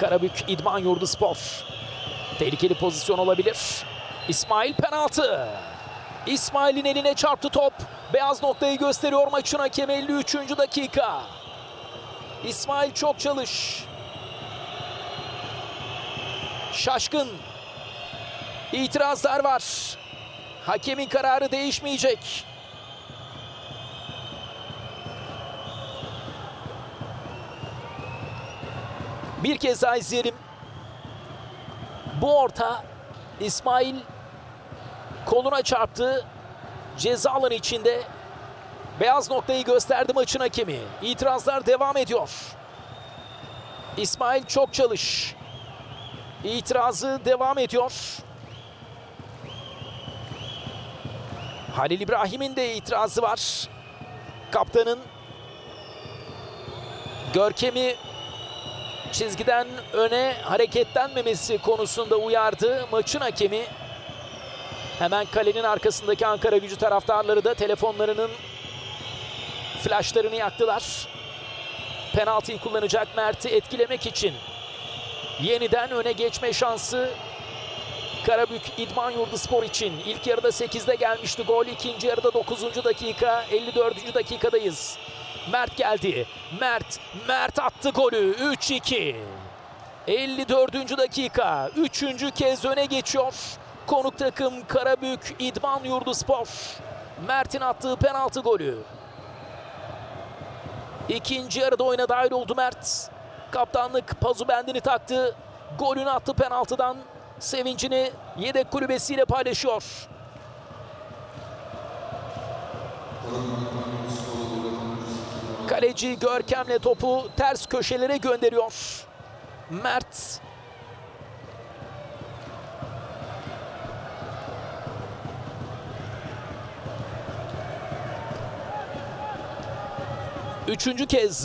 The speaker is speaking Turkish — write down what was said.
Karabük İdman Yurdu Spor. Tehlikeli pozisyon olabilir. İsmail penaltı. İsmail'in eline çarptı top. Beyaz noktayı gösteriyor maçın hakemi 53. dakika. İsmail çok çalış. Şaşkın. İtirazlar var. Hakemin kararı değişmeyecek. Bir kez daha izleyelim. Bu orta İsmail koluna çarptı. Ceza alanı içinde beyaz noktayı gösterdi maçın hakemi. İtirazlar devam ediyor. İsmail çok çalış. İtirazı devam ediyor. Halil İbrahim'in de itirazı var. Kaptanın Görkem'i çizgiden öne hareketlenmemesi konusunda uyardı maçın hakemi. Hemen kalenin arkasındaki Ankara gücü taraftarları da telefonlarının flaşlarını yaktılar. Penaltıyı kullanacak Mert'i etkilemek için. Yeniden öne geçme şansı Karabük İdman Yurdu Spor için. İlk yarıda 8'de gelmişti gol. ikinci yarıda 9. dakika 54. dakikadayız. Mert geldi. Mert, Mert attı golü. 3-2. 54. dakika. Üçüncü kez öne geçiyor. Konuk takım Karabük İdman Yurdu Spor. Mert'in attığı penaltı golü. İkinci yarıda oyuna dahil oldu Mert. Kaptanlık pazu bendini taktı. Golünü attı penaltıdan. Sevincini yedek kulübesiyle paylaşıyor. Kaleci Görkem'le topu ters köşelere gönderiyor. Mert Üçüncü kez